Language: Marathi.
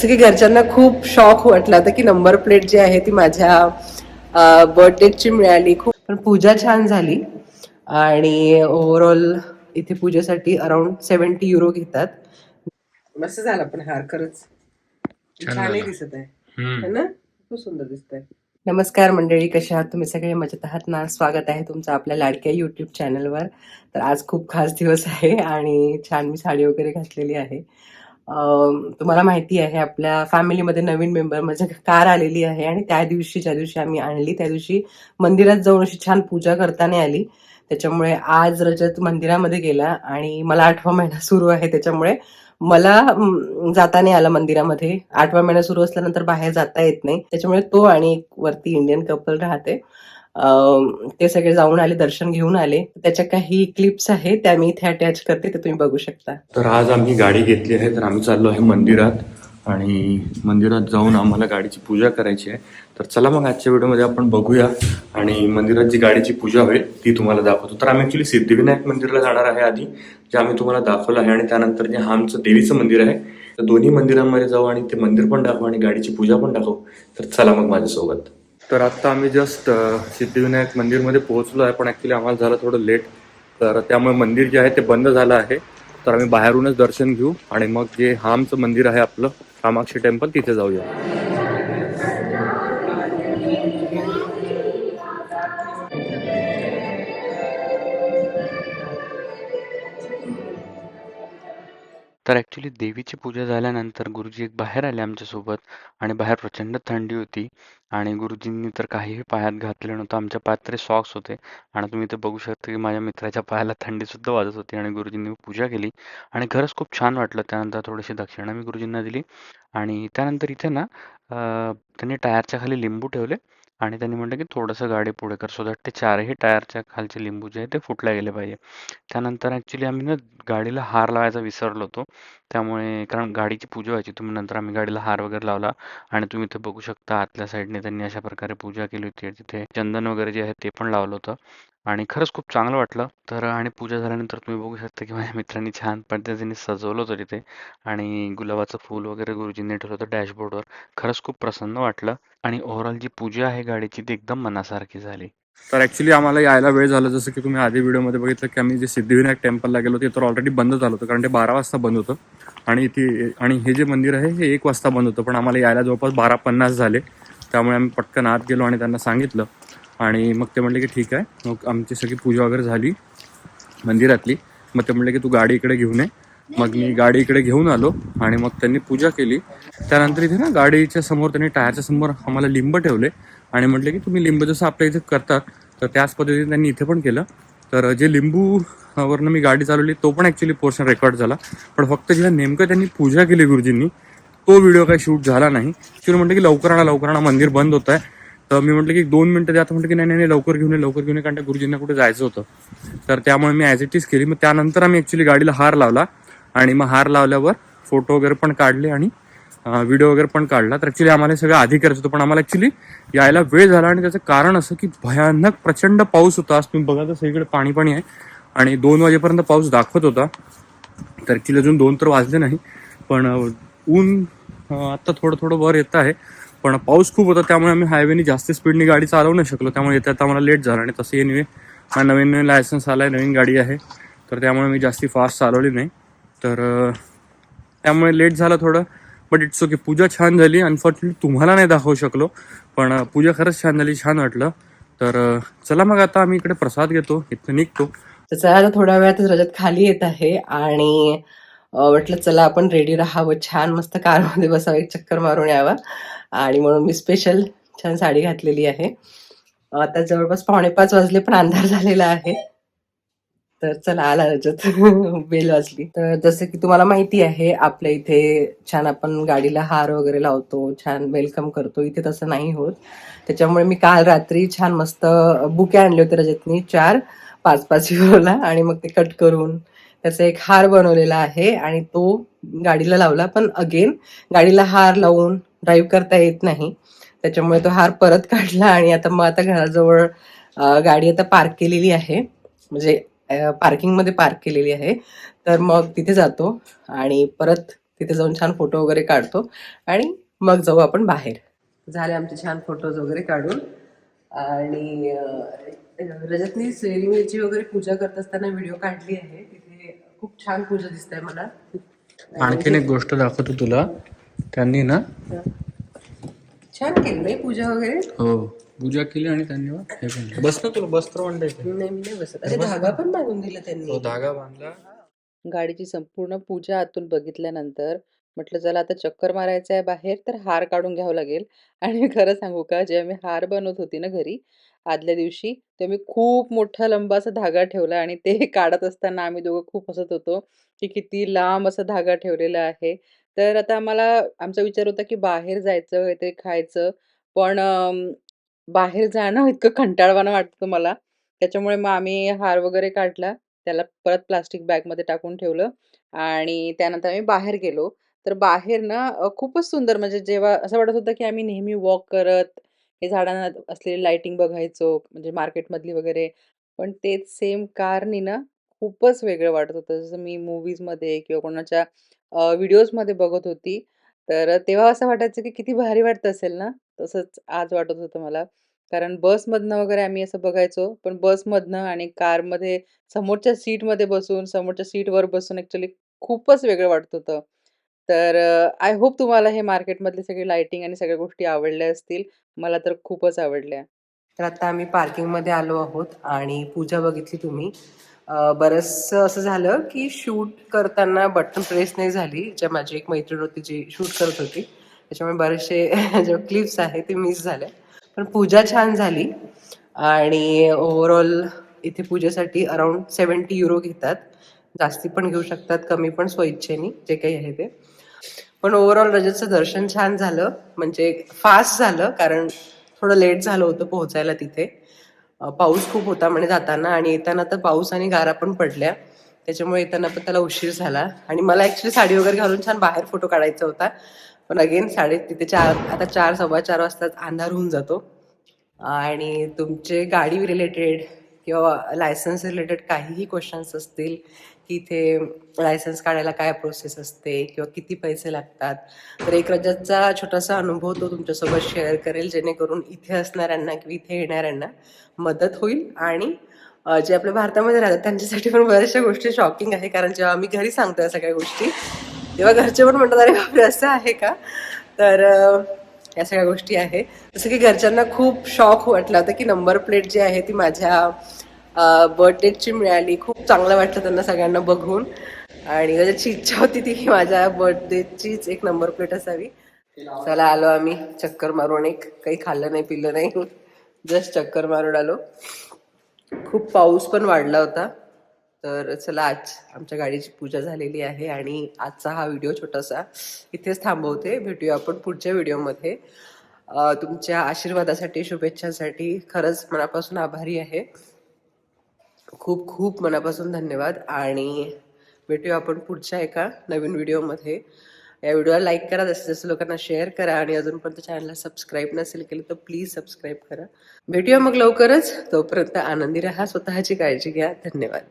जसं की घरच्यांना खूप शॉक वाटला होता की नंबर प्लेट जी आहे ती माझ्या बर्थडेची मिळाली. खूप पण पूजा छान झाली. आणि ओव्हरऑल इथे पूजेसाठी अराउंड सेव्हन्टी युरो घेतात. मस्त झाला पण हार खरंच. छान छानही. दिसत आहे. है ना? खूप सुंदर दिसत आहे नमस्कार मंडळी कशा आहात? तुम्ही सगळे मजेत आहात ना? स्वागत आहे तुमचं आपल्या लाडक्या युट्यूब चॅनलवर तर आज खूप खास दिवस आहे आणि छान मी साडी वगैरे घातलेली आहे. तुम्हाला माहिती आहे आपल्या फॅमिलीमध्ये नवीन मेंबर म्हणजे कार आलेली आहे आणि त्या दिवशी ज्या दिवशी आम्ही आणली त्या दिवशी मंदिरात जाऊन अशी छान पूजा करताना आली. त्याच्यामुळे आज रजत मंदिरामध्ये गेला आणि मला आठवा महिना सुरू आहे. त्याच्यामुळे मला जाताना जाता नाही आलं मंदिरामध्ये. आठवा महिना सुरू असल्यानंतर बाहेर जाता येत नाही. त्याच्यामुळे तो आणि एक वरती इंडियन कपल राहते. ते सगळे जाऊन आले दर्शन घेऊन आले. त्याच्या काही क्लिप्स आहेत त्या मी इथे अटॅच करते ते तुम्ही बघू शकता. तर आज आम्ही गाडी घेतली आहे तर आम्ही चाललो आहे मंदिरात. आणि मंदिरात जाऊन आम्हाला गाडीची पूजा करायची आहे. तर चला मग आजच्या व्हिडिओमध्ये आपण बघूया. आणि मंदिरात जी गाडीची पूजा होईल ती तुम्हाला दाखवतो. तर आम्ही ऍक्च्युली सिद्धिविनायक मंदिरला जाणार आहे आधी जे आम्ही तुम्हाला दाखवलं आहे. आणि त्यानंतर जे हा आमचं देवीचं मंदिर आहे तर दोन्ही मंदिरांमध्ये जाऊ आणि ते मंदिर पण दाखवू आणि गाडीची पूजा पण दाखवू. तर चला मग माझ्यासोबत. तर आता आम्ही जस्ट सिद्धिविनायक मंदिरमध्ये पोहोचलो आहे पण ॲक्च्युली आम्हाला झालं थोडं लेट तर त्यामुळे मंदिर जे आहे ते बंद झालं आहे. तर आम्ही बाहेरूनच दर्शन घेऊ आणि मग जे हा आमचं मंदिर आहे आपलं कामाक्षी टेम्पल तिथे जाऊया. तर ॲक्च्युली देवीची पूजा झाल्यानंतर गुरुजी एक बाहेर आले आमच्यासोबत आणि बाहेर प्रचंड थंडी होती आणि गुरुजींनी तर काहीही पायात घातलं नव्हतं. आमच्या पायात तरी सॉक्स होते आणि तुम्ही इथे बघू शकता की माझ्या मित्राच्या पायाला थंडीसुद्धा वाजत होती आणि गुरुजींनी पूजा केली आणि खरंच खूप छान वाटलं. त्यानंतर थोडीशी दक्षिणा मी गुरुजींना दिली आणि त्यानंतर इथे ना त्यांनी टायरच्या खाली लिंबू ठेवले आणि त्यांनी म्हटलं की थोडंसं गाडी पुढे कर. सो दॅट ते चारही टायरच्या खालचे लिंबू जे आहे ते फुटले गेले पाहिजे. त्यानंतर ॲक्च्युली आम्ही ना गाडीला हार लावायचा विसरलो होतो. त्यामुळे कारण गाडीची पूजा व्हायची. तुम्ही नंतर आम्ही गाडीला हार वगैरे लावला आणि तुम्ही इथे बघू शकता आतल्या साईडने त्यांनी अशा प्रकारे पूजा केली होती. तिथे चंदन वगैरे जे आहे ते पण लावलं होतं. आणि खरंच खूप चांगलं वाटलं. तर आणि पूजा झाल्यानंतर तुम्ही बघू शकता की माझ्या मित्रांनी छान पद्धतीने सजवलं होतं तिथे. आणि गुलाबाचं फूल वगैरे गुरुजींनी ठेवलं होतं डॅशबोर्डवर. खरंच खूप प्रसन्न वाटलं. आणि ओव्हरऑल जी पूजा आहे गाडीची ती एकदम मनासारखी झाली. तर ऍक्च्युली आम्हाला यायला वेळ झाला. जसं की तुम्ही आधी व्हिडिओमध्ये बघितलं की आम्ही जे सिद्धिविनायक टेम्पलला गेलो ते तर ऑलरेडी बंद झालं होतं. कारण ते बारा वाजता बंद होतं. आणि ते आणि हे जे मंदिर आहे हे एक वाजता बंद होतं. पण आम्हाला यायला जवळपास बारा पन्नास झाले. त्यामुळे आम्ही पटकन आत गेलो आणि त्यांना सांगितलं. आणि मग ते म्हणले की ठीक आहे. मग आमची सगळी पूजा वगैरे झाली मंदिरातली. मग ते म्हणले की तू गाडी इकडे घेऊन ये. मग मी गाडी इकडे घेऊन आलो आणि मग त्यांनी पूजा केली. त्यानंतर इथे ना गाडीच्या समोर त्यांनी टायरच्या समोर आम्हाला लिंब ठेवले आणि म्हटले की तुम्ही लिंब जसं आपल्या इथे करतात तर त्याच पद्धतीने त्यांनी इथे पण केलं. तर जे लिंबू मी गाडी चालवली तो पण ॲक्च्युली पोर्शन रेकॉर्ड झाला. पण फक्त जेव्हा नेमकं त्यांनी पूजा केली गुरुजींनी तो व्हिडिओ काही शूट झाला नाही. ॲक्च्युली म्हटलं की लवकर आणा लवकर आणा मंदिर बंद होत आहे तर मी म्हटलं की दोन मिनिटं द्या. तर म्हटलं की नाही नाही नाही, लवकर घेऊन ये लवकर घेऊन ये कारण त्या गुरुजींना कुठे जायचं होतं. तर त्यामुळे मी ॲज इट इज केली. मग त्यानंतर आम्ही ॲक्च्युली गाडीला हार लावला आणि मग हार लावल्यावर फोटो वगैरे पण काढले आणि व्हिडिओ वगैरे पण काढला. तर ॲक्च्युली आम्हाला सगळं आधी करायचं होतं पण आम्हाला ॲक्च्युली यायला वेळ झाला आणि त्याचं कारण असं की भयानक प्रचंड पाऊस होता. आज तुम्ही बघा तर सगळीकडे पाणी पाणी आहे आणि दोन वाजेपर्यंत पाऊस दाखवत होता. तर ॲक्च्युली अजून दोन तर वाजले नाही. पण ऊन आत्ता थोडं थोडं वर येत आहे. पण पाऊस खूप होता त्यामुळे आम्ही हायवेने जास्त स्पीडने गाडी चालवू नाही शकलो. त्यामुळे येत्या आता आम्हाला लेट झाला आणि तसं एनिवे हा नवीन नवीन लायसन्स आला आहे नवीन गाडी आहे. तर त्यामुळे मी जास्ती फास्ट चालवली नाही. तर त्यामुळे लेट झालं थोडं बट इट्स ओके पूजा छान झाली. अनफॉर्च्युनेटली तुम्हाला नाही दाखवू शकलो पण पूजा खरंच छान झाली छान वाटलं. तर चला मग आता आम्ही इकडे प्रसाद घेतो इथं निघतो. तर चला आता थोड्या वेळातच रजत खाली येत आहे आणि वाटलं चला आपण रेडी राहावं छान मस्त कारमध्ये बसावं एक चक्कर मारून यावं. आणि म्हणून मी स्पेशल छान साडी घातलेली आहे. आता जवळपास पावणे पाच वाजले पण अंधार झालेला आहे. तर चला आला रजत. बेल वाजली. तर जसं की तुम्हाला माहिती आहे आपल्या इथे छान आपण गाडीला हार वगैरे लावतो छान वेलकम करतो. इथे तसं नाही होत. त्याच्यामुळे मी काल रात्री छान मस्त बुके आणले होते रजतनी चार पाच पाच युरोला आणि मग ते कट करून त्याचा एक हार बनवलेला आहे. आणि तो गाडीला लावला पण अगेन गाडीला हार लावून ड्राईव्ह करता येत नाही. त्याच्यामुळे तो हार परत काढला आणि आता मग आता घराजवळ गाडी आता पार्क केलेली आहे. म्हणजे पार्किंगमध्ये पार्क केलेली आहे. तर मग तिथे जातो आणि परत तिथे जाऊन छान फोटो वगैरे काढतो आणि मग जाऊ आपण बाहेर. झाले आमचे छान फोटोज वगैरे काढून. आणि रजतनी सेलिंगची वगैरे पूजा करत असताना व्हिडिओ काढली आहे. तिथे खूप छान पूजा दिसते मला. आणखीन एक गोष्ट दाखवतो तुला. त्यांनी ना छान केली नाही पूजा वगैरे. हो पूजा केली आणि त्यांनी हे पण बस ना तुला बस्त्र म्हणता येते नाही मी नाही बसत. अरे धागा पण बांधून दिला त्यांनी. तो धागा बांधला. गाडीची संपूर्ण पूजा आतून बघितल्यानंतर म्हटलं चला आता चक्कर मारायचं आहे बाहेर तर हार काढून घ्यावं लागेल. आणि मी खरं सांगू का जेव्हा मी हार बनवत होती ना घरी आदल्या दिवशी. ते मी खूप मोठा लंबा असा धागा ठेवला आणि ते काढत असताना आम्ही दोघं खूप हसत होतो की किती लांब असा धागा ठेवलेला आहे. तर आता आम्हाला आमचा विचार होता की बाहेर जायचं काहीतरी खायचं. पण अम, बाहेर जाणं इतकं कंटाळवाणं वाटतं मला. त्याच्यामुळे मग आम्ही हार वगैरे काढला. त्याला परत प्लास्टिक बॅगमध्ये टाकून ठेवलं आणि त्यानंतर आम्ही बाहेर गेलो. तर बाहेर ना अ, खूपच सुंदर म्हणजे जेव्हा असं वाटत होतं की आम्ही नेहमी वॉक करत हे झाडांना असलेली लाइटिंग बघायचो म्हणजे मार्केटमधली वगैरे. पण तेच सेम कारनी ना खूपच वेगळं वाटत होतं. जसं मी मूवीजमध्ये किंवा कोणाच्या व्हिडिओजमध्ये बघत होती. तर तेव्हा असं वाटायचं की किती भारी वाटत असेल ना? तसंच आज वाटत होतं मला. कारण बसमधनं वगैरे आम्ही असं बघायचो. पण बसमधनं आणि कारमध्ये समोरच्या सीटमध्ये बसून समोरच्या सीटवर बसून ॲक्च्युली खूपच वेगळं वाटत होतं. तर आय होप तुम्हाला हे मार्केटमधली सगळी लाइटिंग आणि सगळ्या गोष्टी आवडल्या असतील. मला तर खूपच आवडल्या. तर आता आम्ही पार्किंगमध्ये आलो आहोत आणि पूजा बघितली तुम्ही. बरंच असं झालं की शूट करताना बटन प्रेस नाही झाली. ज्या माझी एक मैत्रीण होती जी शूट करत होती. त्याच्यामुळे बरेचसे जे क्लिप्स आहेत ते मिस झाले. पण पूजा छान झाली. आणि ओव्हरऑल इथे पूजेसाठी अराउंड सेवन्टी युरो घेतात. जास्ती पण घेऊ शकतात कमी पण स्वइच्छेने जे काही आहे ते. पण ओव्हरऑल रजतचं दर्शन छान झालं. म्हणजे फास्ट झालं कारण थोडं लेट झालं होतं पोहोचायला तिथे. पाऊस खूप होता म्हणे जाताना आणि येताना तर पाऊस आणि गारा पण पडल्या. त्याच्यामुळे येताना पण त्याला उशीर झाला. आणि मला ऍक्च्युली साडी वगैरे घालून छान बाहेर फोटो काढायचा होता. पण अगेन साडे तिथे चार आता चार सव्वा चार वाजता अंधार होऊन जातो. आणि तुमचे गाडी रिलेटेड किंवा लायसन्स रिलेटेड काहीही क्वेश्चन्स असतील की इथे लायसन्स काढायला काय प्रोसेस असते किंवा किती पैसे लागतात? तर एक रजतचा छोटासा अनुभव तो तुमच्यासोबत शेअर करेल जेणेकरून इथे असणाऱ्यांना किंवा इथे येणाऱ्यांना मदत होईल. आणि जे आपल्या भारतामध्ये राहतात त्यांच्यासाठी पण बऱ्याचशा गोष्टी शॉकिंग आहे. कारण जेव्हा आम्ही घरी सांगतो या सगळ्या गोष्टी तेव्हा घरचे पण म्हणतात अरे बापरे असं आहे का? तर या सगळ्या गोष्टी आहे. जसं की घरच्यांना खूप शॉक वाटला होता की नंबर प्लेट जी आहे ती माझ्या बर्थडेची मिळाली. खूप चांगलं वाटलं त्यांना सगळ्यांना बघून. आणि त्याची इच्छा होती ती की माझ्या बर्थडेचीच एक नंबर प्लेट असावी. चला आलो आम्ही. चक्कर मारून एक. काही खाल्लं नाही पिलं नाही. जस्ट चक्कर मारून आलो. खूप पाऊस पण वाढला होता. तर चला आज आमच्या गाडीची पूजा झालेली आहे आणि आजचा हा व्हिडिओ छोटासा इथेच थांबवते. भेटूया आपण पुढच्या व्हिडिओमध्ये. तुमच्या आशीर्वादासाठी शुभेच्छांसाठी खरंच मनापासून आभारी आहे. खूप खूप मनापासून धन्यवाद आणि भेटूया आपण पुढच्या एका नवीन व्हिडिओमध्ये. या व्हिडिओला लाईक करा जास्तीत जास्त लोकांना शेअर करा आणि अजूनपर्यंत चॅनलला सबस्क्राईब नसेल केलं तर प्लीज सबस्क्राईब करा. भेटूया मग लवकरच. तोपर्यंत आनंदी राहा स्वतःची काळजी घ्या. धन्यवाद.